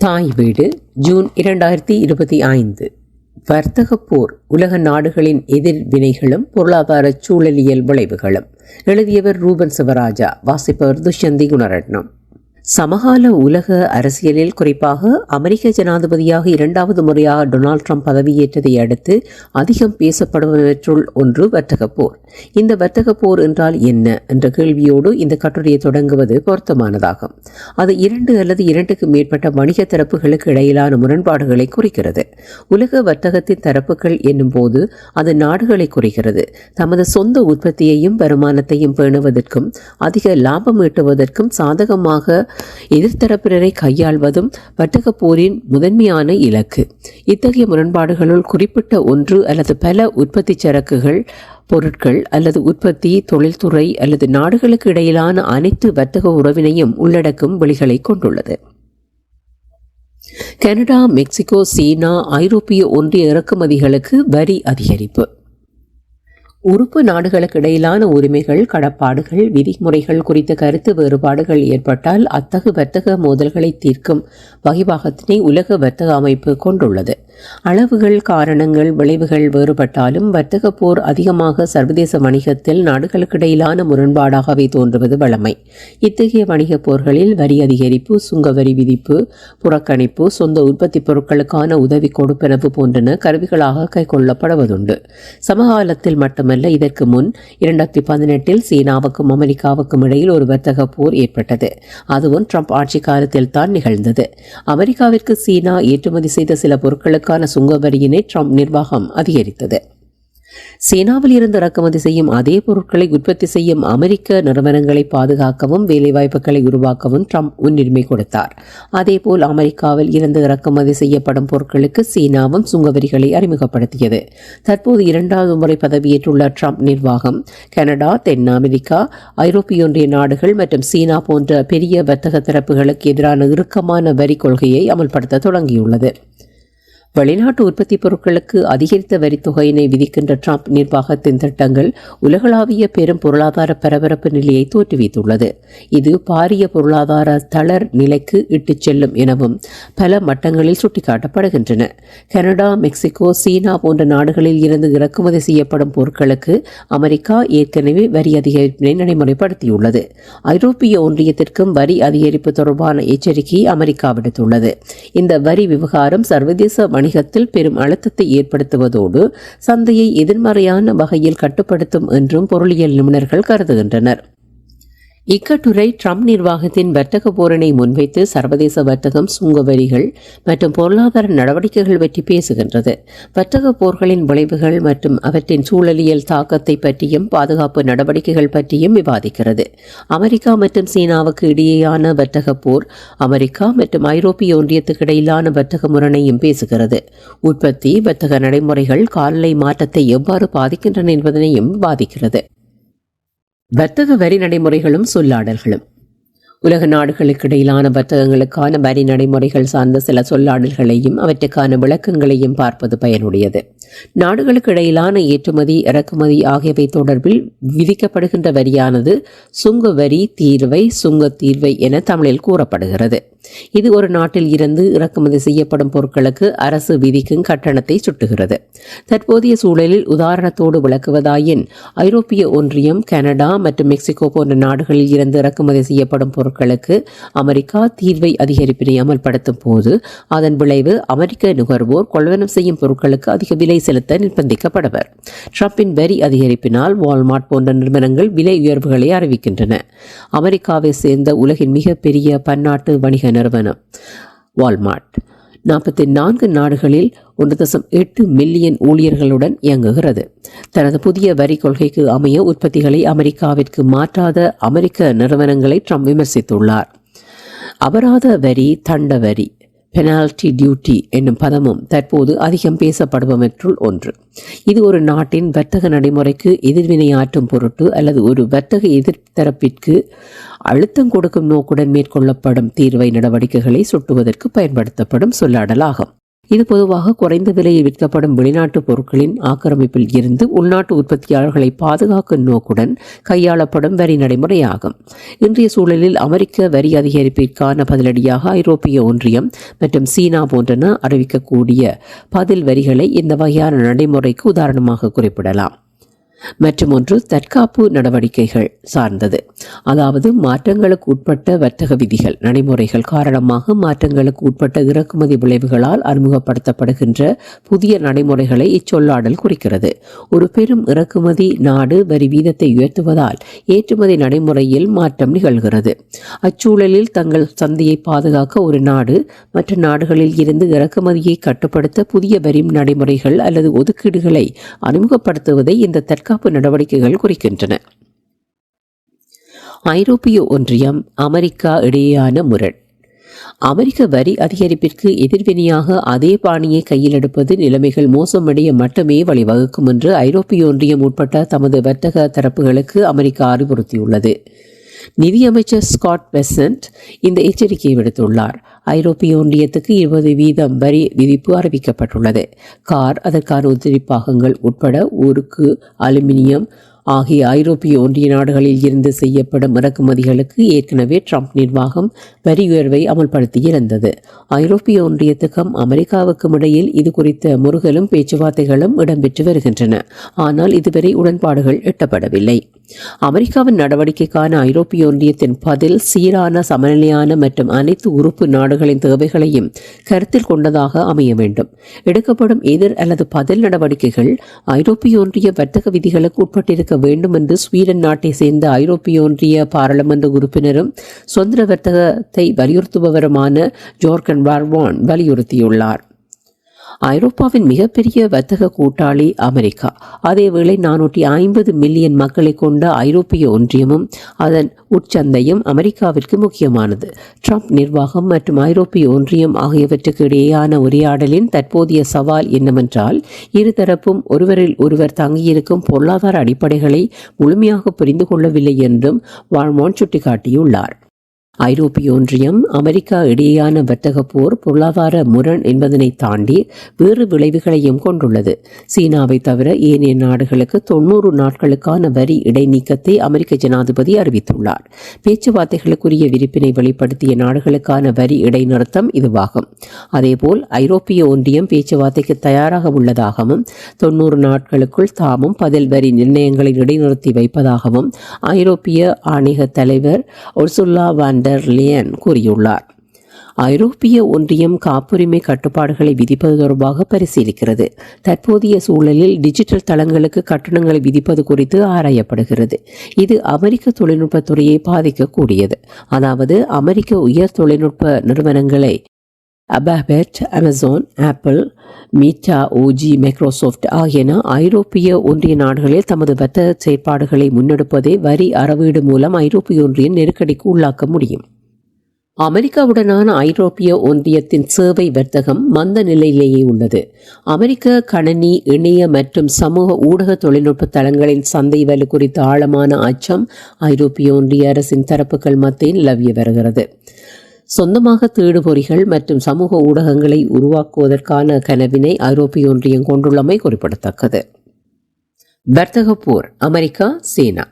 தாய் வீடு ஜூன் இரண்டாயிரத்தி இருபத்தி ஐந்து. வர்த்தக போர் உலக நாடுகளின் எதிர்வினைகளும் பொருளாதார சூழலியல் விளைவுகளும். எழுதியவர் ரூபன் சிவராஜா வாசிப்பவர் துஷ்யந்தி குணரட்னம். சமகால உலக அரசியலில் குறிப்பாக அமெரிக்க ஜனாதிபதியாக இரண்டாவது முறையாக டொனால்ட் ட்ரம்ப் பதவியேற்றதை அடுத்து அதிகம் பேசப்படுபவற்றுள் ஒன்று வர்த்தக போர். இந்த வர்த்தக போர் என்றால் என்ன என்ற கேள்வியோடு இந்த கட்டுரையை தொடங்குவது பொருத்தமானதாகும். அது இரண்டு அல்லது இரண்டுக்கு மேற்பட்ட வணிக தரப்புகளுக்கு இடையிலான முரண்பாடுகளை குறிக்கிறது. உலக வர்த்தகத்தின் தரப்புகள் என்னும் போது அது நாடுகளை குறிக்கிறது. தமது சொந்த உற்பத்தியையும் வருமானத்தையும் பேணுவதற்கும் அதிக லாபம் ஈட்டுவதற்கும் சாதகமாக எதிர்த்தரப்பினரை கையாள்வதும் வர்த்தக போரின் முதன்மையான இலக்கு. இத்தகைய முரண்பாடுகளுள் குறிப்பிட்ட ஒன்று அல்லது பல உற்பத்தி சரக்குகள் பொருட்கள் அல்லது உற்பத்தி தொழில்துறை அல்லது நாடுகளுக்கு இடையிலான அனைத்து வர்த்தக உறவினையும் உள்ளடக்கும் வழிகளை கொண்டுள்ளது. கனடா மெக்சிகோ சீனா ஐரோப்பிய ஒன்றிய இறக்குமதிகளுக்கு வரி அதிகரிப்பு. உறுப்பு நாடுகளுக்கு இடையிலான உரிமைகள் கடப்பாடுகள் விதிமுறைகள் குறித்த கருத்து வேறுபாடுகள் ஏற்பட்டால் அத்தகு வர்த்தக மோதல்களை தீர்க்கும் வகைவாகத்தினை உலக வர்த்தக அமைப்பு கொண்டுள்ளது. அளவுகள் காரணங்கள் விளைவுகள் வேறுபட்டாலும் வர்த்தக போர் அதிகமாக சர்வதேச வணிகத்தில் நாடுகளுக்கிடையிலான முரண்பாடாகவே தோன்றுவது வழமை. இத்தகைய வணிக போர்களில் வரி அதிகரிப்பு சுங்க வரி விதிப்பு புறக்கணிப்பு சொந்த உற்பத்தி பொருட்களுக்கான உதவி கொடுப்பனவு போன்றன கருவிகளாக கைக்கொள்ளப்படுவதுண்டு. சமகாலத்தில் மட்டுமல்ல இதற்கு முன் இரண்டாயிரத்தி பதினெட்டில் சீனாவுக்கும் அமெரிக்காவுக்கும் இடையில் ஒரு வர்த்தக போர் ஏற்பட்டது. அதுவும் ட்ரம்ப் ஆட்சி காலத்தில் தான் நிகழ்ந்தது. அமெரிக்காவிற்கு சீனா ஏற்றுமதி செய்த சில பொருட்களுக்கு பொருட்களுக்கான சுங்க வரியினை ட்ரம்ப் நிர்வாகம் அதிகரித்தது. சீனாவில் இருந்து இறக்குமதி செய்யும் அதே பொருட்களை உற்பத்தி செய்யும் அமெரிக்க நிறுவனங்களை பாதுகாக்கவும் வேலைவாய்ப்புகளை உருவாக்கவும் ட்ரம்ப் முன்னுரிமை கொடுத்தார். அதேபோல் அமெரிக்காவில் இருந்து இறக்குமதி செய்யப்படும் பொருட்களுக்கு சீனாவும் சுங்கவரிகளை அறிமுகப்படுத்தியது. தற்போது இரண்டாவது முறை பதவியேற்றுள்ள ட்ரம்ப் நிர்வாகம் கனடா தென் அமெரிக்கா ஐரோப்பிய ஒன்றிய நாடுகள் மற்றும் சீனா போன்ற பெரிய வர்த்தக தரப்புகளுக்கு எதிரான இறுக்கமான வரி கொள்கையை அமல்படுத்த தொடங்கியுள்ளது. வெளிநாட்டு உற்பத்தி பொருட்களுக்கு அதிகரித்த வரித்தொகையினை விதிக்கின்ற ட்ரம்ப் நிர்வாகத்தின் திட்டங்கள் உலகளாவிய பெரும் பொருளாதார பரபரப்பு நிலையை தோற்றுவித்துள்ளது. இது பாரிய பொருளாதார தளர் நிலைக்கு இட்டுச் செல்லும் எனவும் பல மட்டங்களில் சுட்டிக்காட்டப்படுகின்றன. கனடா மெக்சிகோ சீனா போன்ற நாடுகளில் இருந்து இறக்குமதி செய்யப்படும் பொருட்களுக்கு அமெரிக்கா ஏற்கனவே வரி அதிகரிப்பினை நடைமுறைப்படுத்தியுள்ளது. ஐரோப்பிய ஒன்றியத்திற்கும் வரி அதிகரிப்பு தொடர்பான எச்சரிக்கையை அமெரிக்கா விடுத்துள்ளது. இந்த வரி விவகாரம் சர்வதேச வணிகத்தில் பெரும் அழுத்தத்தை ஏற்படுத்துவதோடு சந்தையை எதிர்மறையான வகையில் கட்டுப்படுத்தும் என்றும் பொருளியல் நிபுணர்கள் கருதுகின்றனர். இக்கட்டுரை ட்ரம்ப் நிர்வாகத்தின் வர்த்தக போரனை முன்வைத்து சர்வதேச வர்த்தகம் சுங்க வரிகள் மற்றும் பொருளாதார நடவடிக்கைகள் பற்றி பேசுகின்றது. வர்த்தக போர்களின் விளைவுகள் மற்றும் அவற்றின் சூழலியல் தாக்கத்தை பற்றியும் பாதுகாப்பு நடவடிக்கைகள் பற்றியும் விவாதிக்கிறது. அமெரிக்கா மற்றும் சீனாவுக்கு இடையேயான வர்த்தக போர் அமெரிக்கா மற்றும் ஐரோப்பிய ஒன்றியத்துக்கு இடையிலான வர்த்தக முரணையும் பேசுகிறது. உற்பத்தி வர்த்தக நடைமுறைகள் காலநிலை மாற்றத்தை எவ்வாறு பாதிக்கின்றன என்பதனையும் பாதிக்கிறது வர்த்தக வரி நடைமுறைகளும் சொல்லாடல்களும். உலக நாடுகளுக்கு இடையிலான வர்த்தகங்களுக்கான வரி நடைமுறைகள் சார்ந்த சில சொல்லாடல்களையும் அவற்றுக்கான விளக்கங்களையும் பார்ப்பது பயனுடையது. நாடுகளுக்கு இடையிலான ஏற்றுமதி இறக்குமதி ஆகியவை தொடர்பில் விதிக்கப்படுகின்ற வரியானது சுங்க வரி தீர்வை சுங்க தீர்வை என தமிழில் கூறப்படுகிறது. இது ஒரு நாட்டில் இருந்து இறக்குமதி செய்யப்படும் பொருட்களுக்கு அரசு விதிக்கும் கட்டணத்தை சுட்டுகிறது. தற்போதைய சூழலில் உதாரணத்தோடு விளக்குவதாயின் ஐரோப்பிய ஒன்றியம் கனடா மற்றும் மெக்சிகோ போன்ற நாடுகளில் இருந்து இறக்குமதி செய்யப்படும் பொருட்களுக்கு அமெரிக்கா தீர்வை அதிகரிப்பினை அமல்படுத்தும் போது அதன் விளைவு அமெரிக்க நுகர்வோர் கொள்வனம் செய்யும் பொருட்களுக்கு அதிக விலை செலுத்த நிர்பந்திக்கப்படுவர். ட்ரம்பின் வரி அதிகரிப்பினால் வால்மார்ட் போன்ற நிறுவனங்கள் விலை உயர்வுகளை அறிவிக்கின்றன. அமெரிக்காவை சேர்ந்த உலகின் மிகப்பெரிய பன்னாட்டு வணிக நிறுவனம். வால்மார்ட் நாற்பத்தி நான்கு நாடுகளில் ஒன்று தசம் எட்டு மில்லியன் ஊழியர்களுடன் இயங்குகிறது. தனது புதிய வரி கொள்கைக்கு அமைய உற்பத்திகளை அமெரிக்காவிற்கு மாற்றாத அமெரிக்க நிறுவனங்களை ட்ரம்ப் விமர்சித்துள்ளார். அபராத வரி தண்ட வரி. பெனால்டி டியூட்டி என்னும் பதமும் தற்போது அதிகம் பேசப்படுபவற்றுள் ஒன்று. இது ஒரு நாட்டின் வர்த்தக நடைமுறைக்கு எதிர்வினையாற்றும் பொருட்டு அல்லது ஒரு வர்த்தக எதிர்த்தரப்பிற்கு அழுத்தம் கொடுக்கும் நோக்குடன் மேற்கொள்ளப்படும் தீர்வை நடவடிக்கைகளை சுட்டுவதற்கு பயன்படுத்தப்படும் சொல்லாடலாகும். இது பொதுவாக குறைந்த விலையில் விற்கப்படும் வெளிநாட்டு பொருட்களின் ஆக்கிரமிப்பில் இருந்து உள்நாட்டு உற்பத்தியாளர்களை பாதுகாக்கும் நோக்குடன் கையாளப்படும் வரி நடைமுறையாகும். இன்றைய சூழலில் அமெரிக்க வரி அதிகரிப்பிற்கான பதிலடியாக ஐரோப்பிய ஒன்றியம் மற்றும் சீனா போன்றன அறிவிக்கக்கூடிய பதில் வரிகளை இந்த வகையான நடைமுறைக்கு உதாரணமாக குறிப்பிடலாம். மற்றும் ஒன்று தற்காப்பு நடவடிக்கைகள் சார்ந்தது. அதாவது மாற்றங்களுக்கு உட்பட்ட வர்த்தக விதிகள் நடைமுறைகள் காரணமாக மாற்றங்களுக்கு உட்பட்ட இறக்குமதி விளைவுகளால் அறிமுகப்படுத்தப்படுகின்ற புதிய நடைமுறைகளை இச்சொல்லாடல் குறிக்கிறது. ஒரு பெரும் இறக்குமதி நாடு வரி வீதத்தை உயர்த்துவதால் ஏற்றுமதி நடைமுறையில் மாற்றம் நிகழ்கிறது. அச்சூழலில் தங்கள் சந்தையை பாதுகாக்க ஒரு நாடு மற்ற நாடுகளில் இருந்து இறக்குமதியை கட்டுப்படுத்த புதிய வரி நடைமுறைகள் அல்லது ஒதுக்கீடுகளை அறிமுகப்படுத்துவதை இந்த தற்காப்பு நடவடிக்கைகள் குறிக்கின்றன. ஐரோப்பிய ஒன்றியம் அமெரிக்கா இடையேயான முரண் அமெரிக்க வரி அதிகரிப்பிற்கு எதிர்வினையாக அதே பாணியை கையில் எடுப்பது நிலைமைகள் மோசமடைய மட்டுமே வழிவகுக்கும் என்று ஐரோப்பிய ஒன்றியம் உட்பட்ட தமது வர்த்தக தரப்புகளுக்கு அமெரிக்கா அறிவுறுத்தியுள்ளது. நிதியமைச்சர் ஸ்காட் பெசன்ட் இந்த எச்சரிக்கையை விடுத்துள்ளார். ஐரோப்பிய ஒன்றியத்துக்கு இருபது வீதம் வரி விதிப்பு அறிவிக்கப்பட்டுள்ளது. கார் அதற்கான உதிரி பாகங்கள் உட்பட ஊருக்கு அலுமினியம் ஆகிய ஐரோப்பிய ஒன்றிய நாடுகளில் இருந்து செய்யப்படும் இறக்குமதிகளுக்கு ஏற்கனவே ட்ரம்ப் நிர்வாகம் வரி உயர்வை அமல்படுத்தியிருந்தது ஐரோப்பிய ஒன்றியத்துக்கும் அமெரிக்காவுக்கும் இடையில் இது குறித்த முருகலும் பேச்சுவார்த்தைகளும் இடம்பெற்று வருகின்றன. ஆனால் இதுவரை உடன்பாடுகள் எட்டப்படவில்லை. அமெரிக்காவின் நடவடிக்கைக்கான ஐரோப்பிய ஒன்றியத்தின் பதில் சீரான சமநிலையான மற்றும் அனைத்து உறுப்பு நாடுகளின் தேவைகளையும் கருத்தில் கொண்டதாக அமைய வேண்டும். எடுக்கப்படும் எதிர் அல்லது பதில் நடவடிக்கைகள் ஐரோப்பிய ஒன்றிய வர்த்தக விதிகளுக்கு உட்பட்டிருக்க வேண்டும் என்று ஸ்வீடன் நாட்டை சேர்ந்த ஐரோப்பிய ஒன்றிய பாராளுமன்ற உறுப்பினரும் சுதந்திர வர்த்தகத்தை வலியுறுத்துபவருமான ஜோர்கன் வார்வான் வலியுறுத்தியுள்ளார். ஐரோப்பாவின் மிகப்பெரிய வர்த்தக கூட்டாளி அமெரிக்கா. அதேவேளை நானூற்றி ஐம்பது மில்லியன் மக்களை கொண்ட ஐரோப்பிய ஒன்றியமும் அதன் உட்சந்தையும் அமெரிக்காவிற்கு முக்கியமானது. ட்ரம்ப் நிர்வாகம் மற்றும் ஐரோப்பிய ஒன்றியம் ஆகியவற்றுக்கு இடையேயான உரையாடலின் தற்போதைய சவால் என்னவென்றால் இருதரப்பும் ஒருவரில் ஒருவர் தங்கியிருக்கும் பொருளாதார அடிப்படைகளை முழுமையாக புரிந்து கொள்ளவில்லை என்றும் வாழ்மோன் சுட்டிக்காட்டியுள்ளார். ஐரோப்பிய ஒன்றியம் அமெரிக்கா இடையேயான வர்த்தக போர் பொருளாதார முரண் என்பதனை தாண்டி வேறு விளைவுகளையும் கொண்டுள்ளது. சீனாவை தவிர ஏனைய நாடுகளுக்கு தொன்னூறு நாட்களுக்கான வரி இடைநீக்கத்தை அமெரிக்க ஜனாதிபதி அறிவித்துள்ளார். பேச்சுவார்த்தைகளுக்குரிய விருப்பினை வெளிப்படுத்திய நாடுகளுக்கான வரி இடைநிறுத்தம் இதுவாகும். அதேபோல் ஐரோப்பிய ஒன்றியம் பேச்சுவார்த்தைக்கு தயாராக உள்ளதாகவும் தொன்னூறு நாட்களுக்குள் தாமும் பதில் வரி நிர்ணயங்களை இடைநிறுத்தி வைப்பதாகவும் ஐரோப்பிய ஆணைய தலைவர் ஒர்சுல்லா வாண்டர் லியன் கூறியுள்ளார். ஐரோப்பிய ஒன்றியம் காப்புரிமை கட்டுப்பாடுகளை விதிப்பது தொடர்பாக பரிசீலிக்கிறது. தற்போதைய சூழலில் டிஜிட்டல் தளங்களுக்கு கட்டணங்களை விதிப்பது குறித்து ஆராயப்படுகிறது. இது அமெரிக்க தொழில்நுட்பத் துறையை பாதிக்கக்கூடியது. அதாவது அமெரிக்க உயர் தொழில்நுட்ப நிறுவனங்களை அபாபெட் அமேசான் ஆப்பிள் மீட்டா ஓஜி மைக்ரோசாஃப்ட் ஆகியன ஐரோப்பிய ஒன்றிய நாடுகளில் தமது வர்த்தக செயற்பாடுகளை முன்னெடுப்பதை வரி அறவீடு மூலம் ஐரோப்பிய ஒன்றியம் நெருக்கடிக்கு உள்ளாக்க முடியும். அமெரிக்காவுடனான ஐரோப்பிய ஒன்றியத்தின் சேவை வர்த்தகம் மந்த நிலையிலேயே உள்ளது. அமெரிக்க கணனி இணைய மற்றும் சமூக ஊடக தொழில்நுட்ப தளங்களின் சந்தை வலு குறித்த ஆழமான அச்சம் ஐரோப்பிய ஒன்றிய அரசின் தரப்புகள் மத்தியில் நிலவிய வருகிறது. சொந்தமாக தேடுபொறிகள் மற்றும் சமூக ஊடகங்களை உருவாக்குவதற்கான கனவினை ஐரோப்பிய ஒன்றியம் கொண்டுள்ளமை குறிப்பிடத்தக்கது. வர்த்தக போர் அமெரிக்கா சீனா.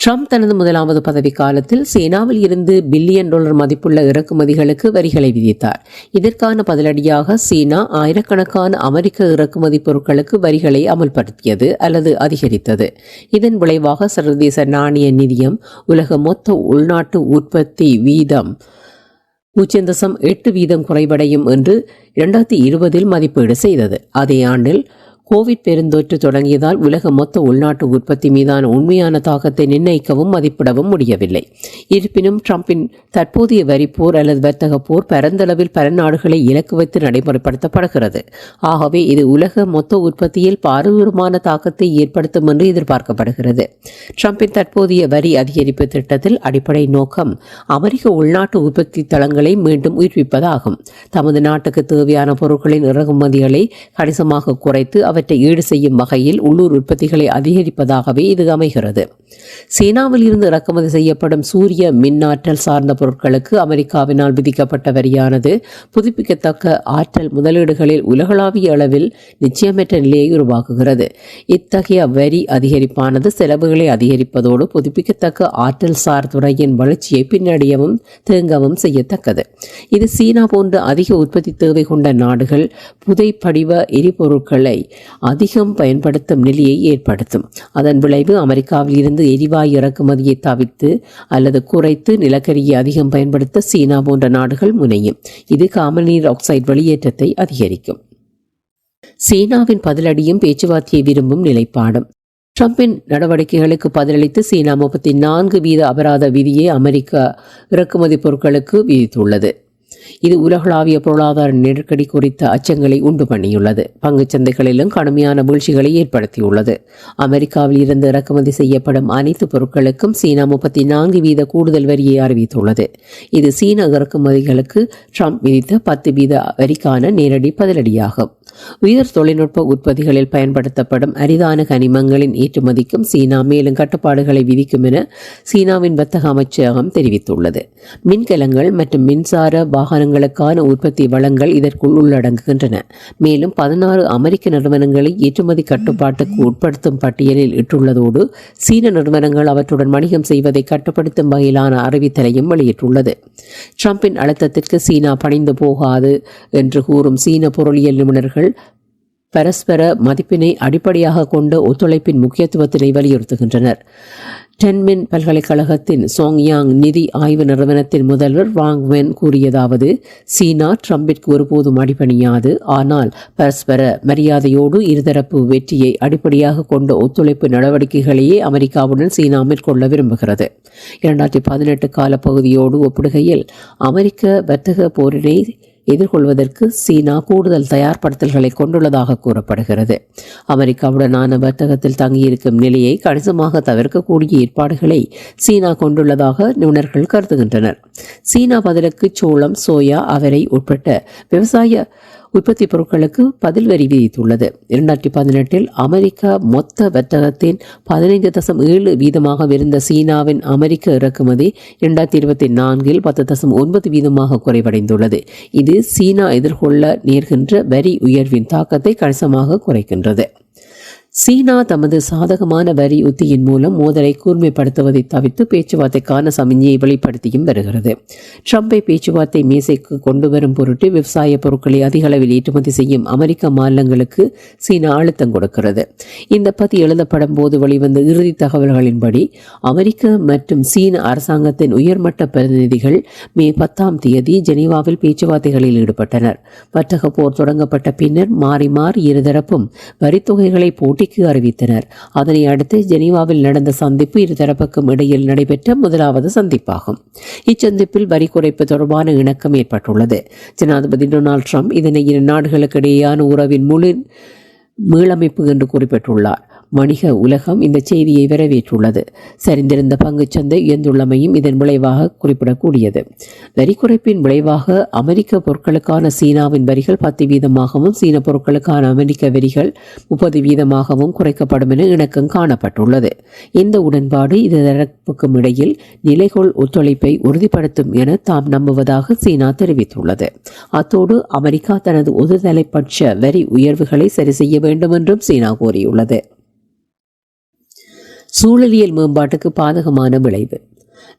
ட்ரம்ப் தனது முதலாவது பதவி காலத்தில் சீனாவில் இருந்து பில்லியன் டாலர் மதிப்புள்ள இறக்குமதிகளுக்கு வரிகளை விதித்தார். இதற்கான பதிலடியாக சீனா ஆயிரக்கணக்கான அமெரிக்க இறக்குமதி பொருட்களுக்கு வரிகளை அமல்படுத்தியது அல்லது அதிகரித்தது. இதன் விளைவாக சர்வதேச நாணய நிதியம் உலக மொத்த உள்நாட்டு உற்பத்தி வீதம் பூஜ்ஜியம் தசம் எட்டு வீதம் குறைவடையும் என்று இரண்டாயிரத்தி இருபதில் மதிப்பீடு செய்தது. அதே ஆண்டில் கோவிட் பெருந்தொற்று தொடங்கியதால் உலக மொத்த உள்நாட்டு உற்பத்தி மீதான உண்மையான தாக்கத்தை நிர்ணயிக்கவும் மதிப்பிடவும் முடியவில்லை. இருப்பினும் ட்ரம்பின் தற்போதைய வரி போர் அல்லது வர்த்தக போர் பரந்தளவில் பல நாடுகளை இலக்கு வைத்து நடைமுறைப்படுத்தப்படுகிறது. ஆகவே இது உலக மொத்த உற்பத்தியில் பாரதூரமான தாக்கத்தை ஏற்படுத்தும் என்று எதிர்பார்க்கப்படுகிறது. ட்ரம்பின் தற்போதைய வரி அதிகரிப்பு திட்டத்தில் அடிப்படை நோக்கம் அமெரிக்க உள்நாட்டு உற்பத்தி தளங்களை மீண்டும் உயிர்ப்பிப்பதாகும். தமது நாட்டுக்கு தேவையான பொருட்களின் இறக்குமதிகளை கணிசமாக குறைத்து அவை அவற்றை ஈடு செய்யும் வகையில் உள்ளூர் உற்பத்திகளை அதிகரிப்பதாகவே இது அமைகிறது. சீனாவில் இருந்து இறக்குமதி செய்யப்படும் சூரிய மின்னாற்றல் சார்ந்த பொருட்களுக்கு அமெரிக்காவினால் விதிக்கப்பட்ட வரியானது புதுப்பிக்கத்தக்க ஆற்றல் முதலீடுகளில் உலகளாவிய அளவில் நிச்சயமற்ற நிலையை உருவாக்குகிறது. இத்தகைய வரி அதிகரிப்பானது செலவுகளை அதிகரிப்பதோடு புதுப்பிக்கத்தக்க ஆற்றல் சார் துறையின் வளர்ச்சியை பின்னடையவும் தேங்கவும் செய்யத்தக்கது. இது சீனா போன்ற அதிக உற்பத்தி தேவை கொண்ட நாடுகள் புதைப்படிவ எரிபொருட்களை அதிகம் பயன்படுத்தும் நிலையை ஏற்படுத்தும். அதன் விளைவு அமெரிக்காவில் இருந்து எரிவாயு இறக்குமதியை தவிர்த்து அல்லது குறைத்து நிலக்கரியை அதிகம் பயன்படுத்த சீனா போன்ற நாடுகள் முனையும். இது காமநீர் ஆக்சைடு வெளியேற்றத்தை அதிகரிக்கும். சீனாவின் பதிலடியும் பேச்சுவார்த்தையை விரும்பும் நிலைப்பாடும். ட்ரம்பின் நடவடிக்கைகளுக்கு பதிலளித்து சீனா முப்பத்தி நான்கு வீத அபராத விதியை அமெரிக்கா இறக்குமதி பொருட்களுக்கு விதித்துள்ளது. இது உலகளாவிய பொருளாதார நெருக்கடி குறித்த அச்சங்களை உண்டு பண்ணியுள்ளது. சந்தைகளிலும் கடுமையான வீழ்ச்சிகளை ஏற்படுத்தியுள்ளது. அமெரிக்காவில் இருந்து இறக்குமதி செய்யப்படும் அனைத்து பொருட்களுக்கும் சீனா முப்பத்தி நான்கு வீத கூடுதல் வரியை அறிவித்துள்ளது. இது சீன இறக்குமதிகளுக்கு ட்ரம்ப் விதித்த பத்து வீத வரிக்கான நேரடி பதிலடியாகும். உயர் தொழில்நுட்ப உற்பத்திகளில் பயன்படுத்தப்படும் அரிதான கனிமங்களின் ஏற்றுமதிக்கும் சீனா மேலும் கட்டுப்பாடுகளை விதிக்கும் என சீனாவின் வர்த்தக அமைச்சகம் தெரிவித்துள்ளது. மின்கலங்கள் மற்றும் மின்சார வாகன வாகனங்களுக்கான உற்பத்தி வளங்கள் இதற்குள் உள்ளடங்குகின்றன. மேலும் பதினாறு அமெரிக்க நிறுவனங்களை ஏற்றுமதி கட்டுப்பாட்டுக்கு உட்படுத்தும் பட்டியலில் இட்டுள்ளதோடு சீன நிறுவனங்கள் அவற்றுடன் வணிகம் செய்வதை கட்டுப்படுத்தும் வகையிலான அறிவித்தலையும் வெளியிட்டுள்ளது. ட்ரம்பின் அழுத்தத்திற்கு சீனா பணிந்து போகாது என்று கூறும் சீன பொருளியல் நிபுணர்கள் பரஸ்பர மதிப்பினை அடிப்படையாக கொண்ட ஒத்துழைப்பின் முக்கியத்துவத்தினை வலியுறுத்துகின்றனர். டென்மின் பல்கலைக்கழகத்தின் சோங்யாங் நிதி ஆய்வு நிறுவனத்தின் முதல்வர் வாங் வென் கூறியதாவது சீனா ட்ரம்பிற்கு ஒருபோதும் அடிபணியாது ஆனால் பரஸ்பர மரியாதையோடு இருதரப்பு வெற்றியை அடிப்படையாக கொண்ட ஒத்துழைப்பு நடவடிக்கைகளையே அமெரிக்காவுடன் சீனா மேற்கொள்ள விரும்புகிறது. இரண்டாயிரத்தி பதினெட்டு காலப்பகுதியோடு ஒப்பிடுகையில் அமெரிக்க வர்த்தக போரினை எதிர்கொள்வதற்கு சீனா கூடுதல் தயார்படுத்தல்களை கொண்டுள்ளதாக கூறப்படுகிறது. அமெரிக்காவுடனான வர்த்தகத்தில் தங்கியிருக்கும் நிலையை கணிசமாக தவிர்க்கக்கூடிய ஏற்பாடுகளை சீனா கொண்டுள்ளதாக நிபுணர்கள் கருதுகின்றனர். சீனா பதிலுக்கு சோளம் சோயா அவரை உட்பட்ட விவசாய உற்பத்தி பொருட்களுக்கு பதில் வரி விதித்துள்ளது. இரண்டாயிரத்தி பதினெட்டில் அமெரிக்கா மொத்த வர்த்தகத்தின் பதினைந்து தசம் ஏழு வீதமாக இருந்த சீனாவின் அமெரிக்க இறக்குமதி இரண்டாயிரத்தி இருபத்தி நான்கில் பத்து தசம் ஒன்பது வீதமாக குறைவடைந்துள்ளது. இது சீனா எதிர்கொள்ள நேர்கின்ற வரி உயர்வின் தாக்கத்தை கணிசமாக குறைக்கின்றது. சீனா தமது சாதகமான வரி உத்தியின் மூலம் மோதலை கூர்மைப்படுத்துவதை தவிர்த்து பேச்சுவார்த்தைக்கான சமிஞ்சியை வெளிப்படுத்தியும் வருகிறது. ட்ரம்பை பேச்சுவார்த்தை மேசைக்கு கொண்டு வரும் பொருட்டு விவசாய பொருட்களை அதிக அளவில் ஏற்றுமதி செய்யும் அமெரிக்க மாநிலங்களுக்கு சீனா அழுத்தம் கொடுக்கிறது. இந்த பத்தி எழுதப்படும் போது வெளிவந்த இறுதி தகவல்களின்படி அமெரிக்க மற்றும் சீன அரசாங்கத்தின் உயர்மட்ட பிரதிநிதிகள் மே பத்தாம் தேதி ஜெனீவாவில் பேச்சுவார்த்தைகளில் ஈடுபட்டனர். வர்த்தக போர் தொடங்கப்பட்ட பின்னர் மாறி மாறி இருதரப்பும் வரித்தொகைகளை போட்டிக்கு அறிவித்தனர். அதனை அடுத்து ஜெனீவாவில் நடந்த சந்திப்பு இருதரப்புக்கும் இடையில் நடைபெற்ற முதலாவது சந்திப்பாகும். இச்சந்திப்பில் வரி குறைப்பு தொடர்பான இணக்கம் ஏற்பட்டுள்ளது. ஜனாதிபதி டொனால்ட் ட்ரம்ப் இதனை இரு நாடுகளுக்கு இடையேயான உறவின் முழு மீளமைப்பு என்று குறிப்பிட்டுள்ளார். வணிக உலகம் இந்த செய்தியை வரவேற்றுள்ளது. சரிந்திருந்த பங்குச்சந்தை உயர்ந்துள்ளமையும் இதன் விளைவாக குறிப்பிடக்கூடியது. வரி குறைப்பின் விளைவாக அமெரிக்க பொருட்களுக்கான சீனாவின் வரிகள் பத்து வீதமாகவும் சீன பொருட்களுக்கான அமெரிக்க வரிகள் முப்பது வீதமாகவும் குறைக்கப்படும் என இணக்கம் காணப்பட்டுள்ளது. இந்த உடன்பாடு இருதரப்புக்கும் இடையில் நிலைகொள் ஒத்துழைப்பை உறுதிப்படுத்தும் என தாம் நம்புவதாக சீனா தெரிவித்துள்ளது. அத்தோடு அமெரிக்கா தனது ஒருதலைப்பட்ச வரி உயர்வுகளை சரி செய்ய வேண்டும் என்றும் சீனா கூறியுள்ளது. சூழலியல் மேம்பாட்டுக்கு பாதகமான விளைவு.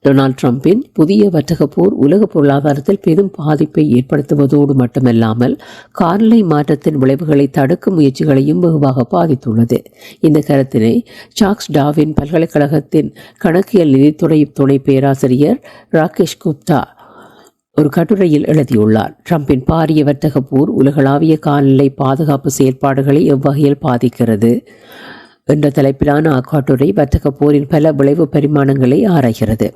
டொனால்ட் ட்ரம்பின் புதிய வர்த்தக போர் உலக பொருளாதாரத்தில் பெரும் பாதிப்பை ஏற்படுத்துவதோடு மட்டுமல்லாமல் காலநிலை மாற்றத்தின் விளைவுகளை தடுக்கும் முயற்சிகளையும் வெகுவாக பாதித்துள்ளது. இந்த கருத்தினை சாக்ஸ் டாவின் பல்கலைக்கழகத்தின் கணக்கியல் நிதித்துறை துணை பேராசிரியர் ராகேஷ் குப்தா ஒரு கட்டுரையில் எழுதியுள்ளார். ட்ரம்பின் பாரிய வர்த்தக போர் உலகளாவிய காலநிலை பாதுகாப்பு செயற்பாடுகளை எவ்வகையில் பாதிக்கிறது? என்ற தலைப்பிலான அக்காட்டுரை வர்த்தக போரின் பல விளைவு பரிமாணங்களை ஆராய்கிறது.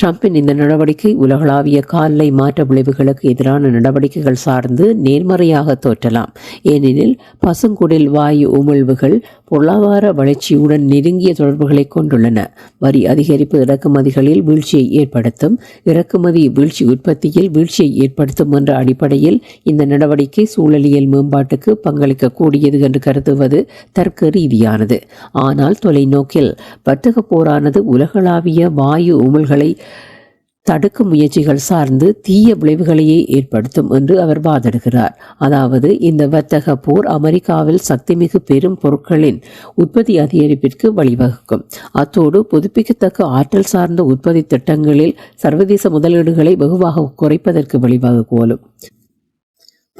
ட்ரம்பின் இந்த நடவடிக்கை உலகளாவிய காலை மாற்ற விளைவுகளுக்கு எதிரான நடவடிக்கைகள் சார்ந்து நேர்மறையாக தோற்றலாம். ஏனெனில் பசுங்குடில் வாயு உமிழ்வுகள் பொருளாதார வளர்ச்சியுடன் நெருங்கிய தொடர்புகளை கொண்டுள்ளன. வரி அதிகரிப்பு இறக்குமதிகளில் வீழ்ச்சியை ஏற்படுத்தும். இறக்குமதி வீழ்ச்சி உற்பத்தியில் வீழ்ச்சியை ஏற்படுத்தும் என்ற அடிப்படையில் இந்த நடவடிக்கை சூழலியல் மேம்பாட்டுக்கு பங்களிக்கக்கூடியது என்று கருதுவது தர்க்க ரீதியானது. ஆனால் தொலைநோக்கில் வர்த்தக போரானது உலகளாவிய வாயு உமிழ்களை தடுக்கும் முயற்சிகள் சார்ந்து தீய விளைவுகளையே ஏற்படுத்தும் என்று அவர் வாதிடுகிறார். அதாவது இந்த வர்த்தக போர் அமெரிக்காவில் சக்திமிகு பெரும் பொருட்களின் உற்பத்தி அதிகரிப்பிற்கு வழிவகுக்கும். அத்தோடு புதுப்பிக்கத்தக்க ஆற்றல் சார்ந்த உற்பத்தி திட்டங்களில் சர்வதேச முதலீடுகளை வெகுவாக குறைப்பதற்கு வழிவகுக்கோலும்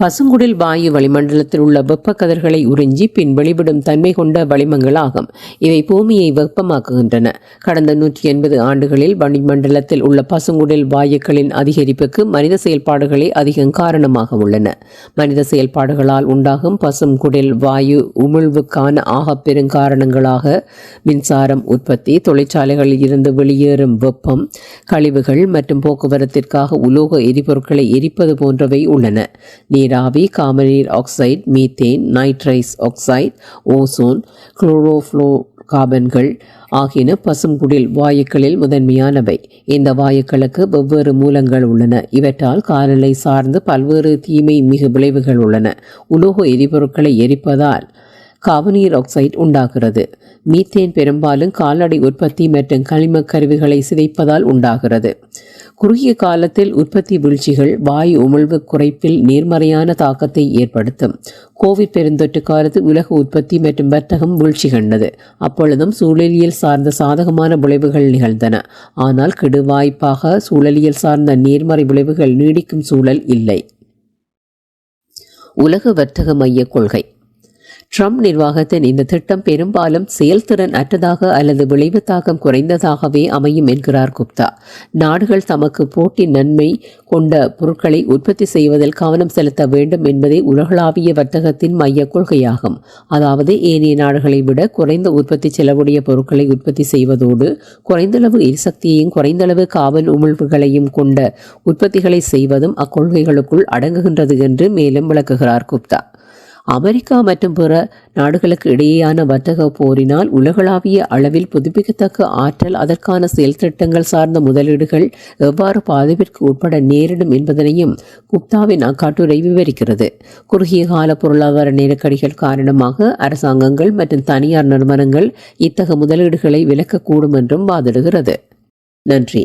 பசுங்குடில் வாயு வளிமண்டலத்தில் உள்ள வெப்ப கதிர்களை உறிஞ்சி பின் வெளிவிடும் தன்மை கொண்ட வளிமங்களாகும். இவை பூமியை வெப்பமாக்குகின்றன. கடந்த நூற்றி எண்பது ஆண்டுகளில் வளிமண்டலத்தில் உள்ள பசுங்குடில் வாயுக்களின் அதிகரிப்புக்கு மனித செயல்பாடுகளே அதிகம் காரணமாக உள்ளன. மனித செயல்பாடுகளால் உண்டாகும் பசுங்குடில் வாயு உமிழ்வுக்கான ஆக பெருங்காரணங்களாக மின்சாரம் உற்பத்தி தொழிற்சாலைகளில் இருந்து வெளியேறும் வெப்பம் கழிவுகள் மற்றும் போக்குவரத்திற்காக உலோக எரிபொருட்களை எரிப்பது போன்றவை உள்ளன. நீராவி காமநீர் oxide methane nitrous oxide ozone குளோரோஃப்ளோ கார்பன்கள் ஆகியன பசுங்குடில் வாயுக்களில் முதன்மையானவை. இந்த வாயுக்களுக்கு வெவ்வேறு மூலங்கள் உள்ளன. இவற்றால் காலநிலை சார்ந்து பல்வேறு தீமை மிகு விளைவுகள் உள்ளன. உலோக எரிபொருட்களை எரிப்பதால் கார்பனீர் ஆக்சைடு உண்டாகிறது. மீத்தேன் பெரும்பாலும் கால்நடை உற்பத்தி மற்றும் களிமக் கருவிகளை சிதைப்பதால் உண்டாகிறது. குறுகிய காலத்தில் உற்பத்தி வீழ்ச்சிகள் வாயு உமிழ்வு குறைப்பில் நேர்மறையான தாக்கத்தை ஏற்படுத்தும். கோவிட் பெருந்தொற்று காலத்தில் உலக உற்பத்தி மற்றும் வர்த்தகம் வீழ்ச்சி கண்டது. அப்பொழுதும் சூழலியல் சார்ந்த சாதகமான விளைவுகள் நிகழ்ந்தன. ஆனால் கெடுவாய்ப்பாக சூழலியல் சார்ந்த நேர்மறை விளைவுகள் நீடிக்கும் சூழல் இல்லை. உலக வர்த்தக மைய கொள்கை. ட்ரம்ப் நிர்வாகத்தின் இந்த திட்டம் பெரும்பாலும் செயல்திறன் அற்றதாக அல்லது விளைவு தாக்கம் குறைந்ததாகவே அமையும் என்கிறார் குப்தா. நாடுகள் தமக்கு போட்டி நன்மை கொண்ட பொருட்களை உற்பத்தி செய்வதில் கவனம் செலுத்த வேண்டும் என்பதே உலகளாவிய வர்த்தகத்தின் மைய கொள்கையாகும். அதாவது ஏனைய நாடுகளை விட குறைந்த உற்பத்தி செலவுடைய பொருட்களை உற்பத்தி செய்வதோடு குறைந்தளவு எரிசக்தியையும் குறைந்தளவு காவல் உமிழ்வுகளையும் கொண்ட உற்பத்திகளை செய்வதும் அக்கொள்கைகளுக்குள் அடங்குகின்றது என்று மேலும் விளக்குகிறார் குப்தா. அமெரிக்கா மற்றும் பிற நாடுகளுக்கு இடையேயான வர்த்தக போரினால் உலகளாவிய அளவில் புதுப்பிக்கத்தக்க ஆற்றல் அதற்கான செயல் திட்டங்கள் சார்ந்த முதலீடுகள் எவ்வாறு பாதிப்பிற்கு உட்பட நேரிடும் என்பதனையும் குப்தாவின் அக்காட்டுரை விவரிக்கிறது. குறுகிய கால பொருளாதார நெருக்கடிகள் காரணமாக அரசாங்கங்கள் மற்றும் தனியார் நிறுவனங்கள் இத்தகைய முதலீடுகளை விலக்கக்கூடும் என்றும் வாதிடுகிறது. நன்றி.